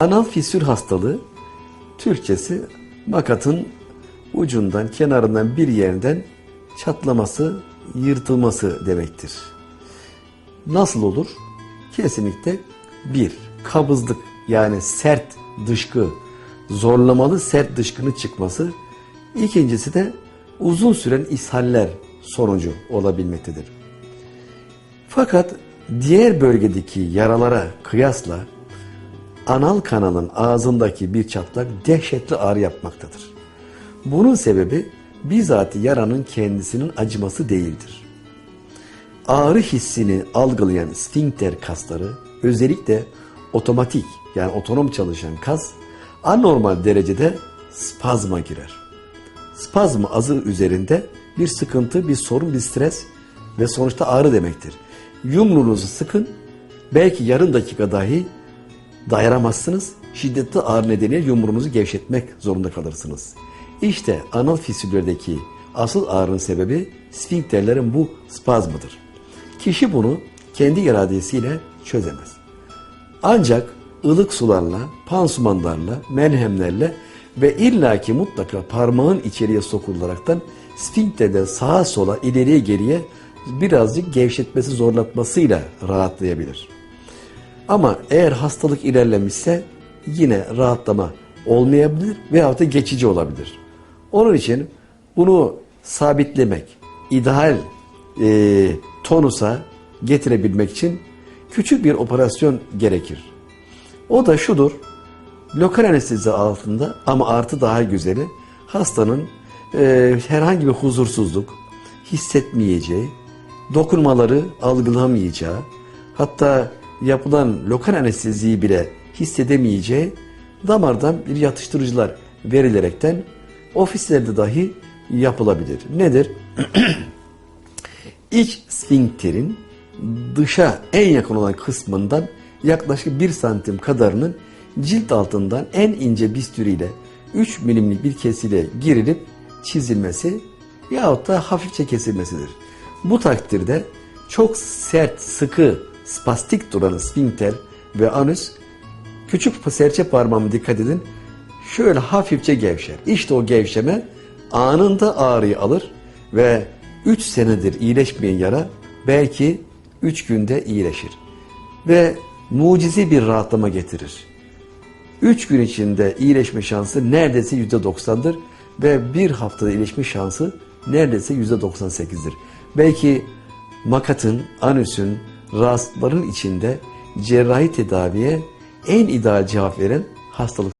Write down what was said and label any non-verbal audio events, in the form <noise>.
Anal fisür hastalığı Türkçesi makatın ucundan kenarından bir yerinden çatlaması, yırtılması demektir. Nasıl olur? Kesinlikle bir, kabızlık yani sert dışkı, zorlamalı sert dışkının çıkması. İkincisi de uzun süren ishaller sonucu olabilmektedir. Fakat diğer bölgedeki yaralara kıyasla anal kanalın ağzındaki bir çatlak dehşetli ağrı yapmaktadır. Bunun sebebi bizzat yaranın kendisinin acıması değildir. Ağrı hissini algılayan sfinkter kasları özellikle otomatik yani otonom çalışan kas anormal derecede spazma girer. Spazm azı üzerinde bir sıkıntı, bir sorun, bir stres ve sonuçta ağrı demektir. Yumruğunuzu sıkın, belki yarım dakika dahi dayanamazsınız. Şiddetli ağrı nedeniyle yumruğunuzu gevşetmek zorunda kalırsınız. İşte anal fisüllerdeki asıl ağrının sebebi sfinkterlerin bu spazmıdır. Kişi bunu kendi iradesiyle çözemez. Ancak ılık sularla, pansumanlarla, merhemlerle ve illaki mutlaka parmağın içeriye sokularaktan sfinkterde sağa sola, ileriye geriye birazcık gevşetmesi zorlatmasıyla rahatlayabilir. Ama eğer hastalık ilerlemişse yine rahatlama olmayabilir veyahut da geçici olabilir. Onun için bunu sabitlemek, ideal e, tonusa getirebilmek için küçük bir operasyon gerekir. O da şudur, lokal anestezi altında ama artı daha güzeli hastanın e, herhangi bir huzursuzluk hissetmeyeceği, dokunmaları algılamayacağı, hatta yapılan lokal anesteziyi bile hissedemeyeceği damardan bir yatıştırıcılar verilerekten ofislerde dahi yapılabilir. Nedir? <clears throat> İç sfinkterin dışa en yakın olan kısmından yaklaşık 1 santim kadarının cilt altından en ince bistüriyle 3 milimlik bir kesiyle girilip çizilmesi yahut da hafifçe kesilmesidir. Bu takdirde çok sert, sıkı, spastik duran sfinkter ve anüs küçük serçe parmağımı dikkat edin şöyle hafifçe gevşer. İşte o gevşeme anında ağrıyı alır ve 3 senedir iyileşmeyen yara belki 3 günde iyileşir. Ve mucize bir rahatlama getirir. 3 gün içinde iyileşme şansı neredeyse %90'dır ve bir haftada iyileşme şansı neredeyse %98'dir. Belki makatın, anüsün, rahatsızların içinde cerrahi tedaviye en ideal cevap veren hastalık